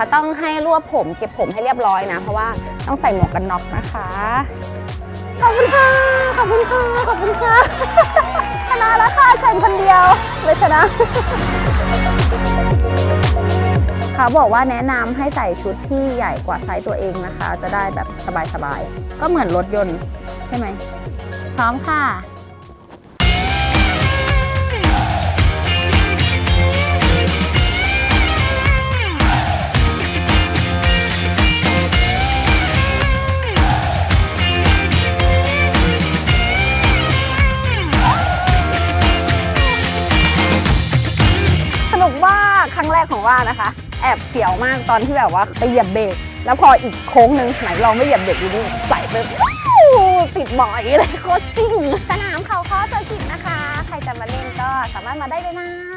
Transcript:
เขาต้องให้รวบผมเก็บผมให้เรียบร้อยนะ เพราะว่าต้องใส่หมวกกันน็อกนะคะ ขอบคุณค่ะ ขอบคุณค่ะ ขอบคุณค่ะ ชนะแล้วค่ะแข่งคนเดียวเลยชนะเขาบอกว่าแนะนำให้ใส่ชุดที่ใหญ่กว่าไซส์ตัวเองนะคะ จะได้แบบสบายๆ ก็เหมือนรถยนต์ใช่ไหม พร้อมค่ะ แรกของว่านะคะ แอบเสียวมากตอนที่แบบว่าไปเหยียบเบรกแล้วพออีกโค้งหนึ่งไหนลองไม่เหยียบเบรกดูดิใส่ไปติดบ่อยเลยโคตรจริงสนามเขาข้อเจอร์กิตนะคะ ใครจะมาเล่นก็สามารถมาได้เลยนะ